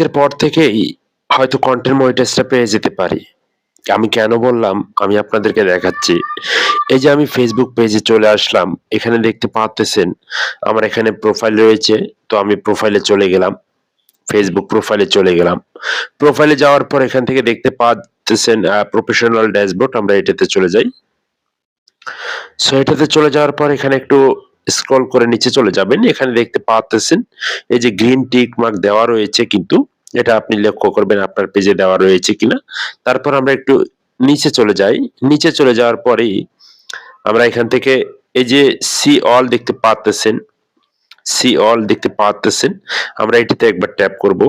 আজকের পর থেকেই হয়তো কন্টেন্ট মনিটাইজটা পেয়ে যেতে পারি। আমি কেন বললাম? আমি আপনাদেরকে দেখাচ্ছি। এই যে আমি ফেসবুক পেজে চলে আসলাম, এখানে দেখতে পাচ্তেছেন আমার এখানে প্রোফাইল রয়েছে। তো আমি প্রোফাইলে চলে গেলাম ফেসবুক প্রোফাইলে চলে গেলাম। প্রোফাইলে যাওয়ার পর এখান থেকে দেখতে পাচ্তেছেন প্রফেশনাল ড্যাশবোর্ড আমরা এটাতে চলে যাই। সো এটাতে চলে যাওয়ার পর এখানে একটু স্ক্রল করে নিচে চলে যাবেন, এখানে দেখতে পাচ্তেছেন এই যে গ্রিন টিক মার্ক দেওয়া রয়েছে কিন্তু, এটা আপনি লক্ষ্য করবেন আপনার পেজে দেওয়া রয়েছে কিনা। তারপর আমরা একটু নিচে চলে যাই, নিচে চলে যাওয়ার পরেই আমরা এখান থেকে এই যে সি অল দেখতে পাচ্তেছেন সি অল দেখতে পাচ্তেছেন আমরা এটিতে একবার ট্যাপ করব।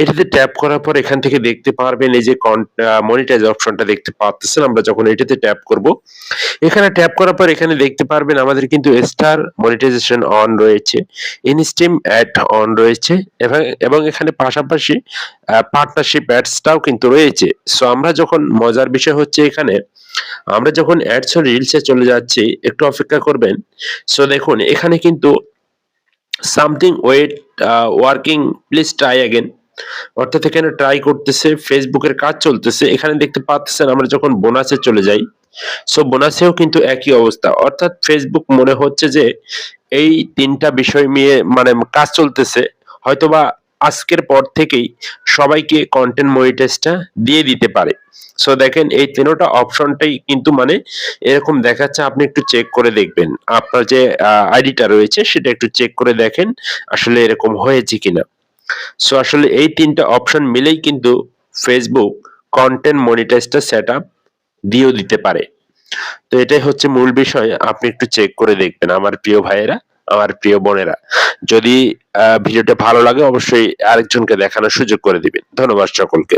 এটিতে ট্যাপ করার পর এখান থেকে দেখতে পারবেন এই যে মনিটাইজ অপশনটা দেখতে পাচ্তেছেন আমরা যখন এটিতে ট্যাপ করব, এখানে ট্যাপ করার পর এখানে দেখতে পারবেন আমাদের কিন্তু স্টার মনিটাইজেশন অন রয়েছে ইনস্টিম অ্যাড অন রয়েছে এবং এবং এখানে পাশাপাশি পার্টনারশিপ অ্যাডসটাও কিন্তু রয়েছে। সো আমরা যখন মজার বিষয় হচ্ছে এখানে, আমরা যখন অ্যাডস রিলসে চলে যাচ্ছি, একটু অপেক্ষা করবেন। সো দেখুন, এখানে কিন্তু something wait working, please try again অর্থাৎ এখানে ট্রাই করতেছে, ফেসবুকের কাজ চলতেছে, এখানে দেখতে পাচ্ছেন আমরা যখন বোনাসে চলে যাই সো বোনাসেও কিন্তু একই অবস্থা। অর্থাৎ ফেসবুক মনে হচ্ছে যে এই তিনটা বিষয় নিয়ে মানে কাজ চলতেছে, হয়তোবা আজকের পর থেকেই সবাইকে কন্টেন্ট মনিটাইজটা দিয়ে দিতে পারে। সো দেখেন, এই তিনোটা অপশনটাই কিন্তু মানে এরকম দেখাচ্ছে, আপনি একটু চেক করে দেখবেন। আপনার যে আইডিটা রয়েছে, সেটা একটু চেক করে দেখেন, আসলে এরকম হয়েছে কিনা। সো আসলে এই তিনটা অপশন মিলেই কিন্তু ফেসবুক কন্টেন্ট মনিটাইজটা সেট আপ দিয়েও দিতে পারে। তো এটাই হচ্ছে মূল বিষয়, আপনি একটু চেক করে দেখবেন, আমার প্রিয় ভাইয়েরা। আমার প্রিয় বোনেরা। যদি ভিডিওটা ভালো লাগে, অবশ্যই আরেকজনকে দেখানোর সুযোগ করে দিবেন। ধন্যবাদ সকলকে।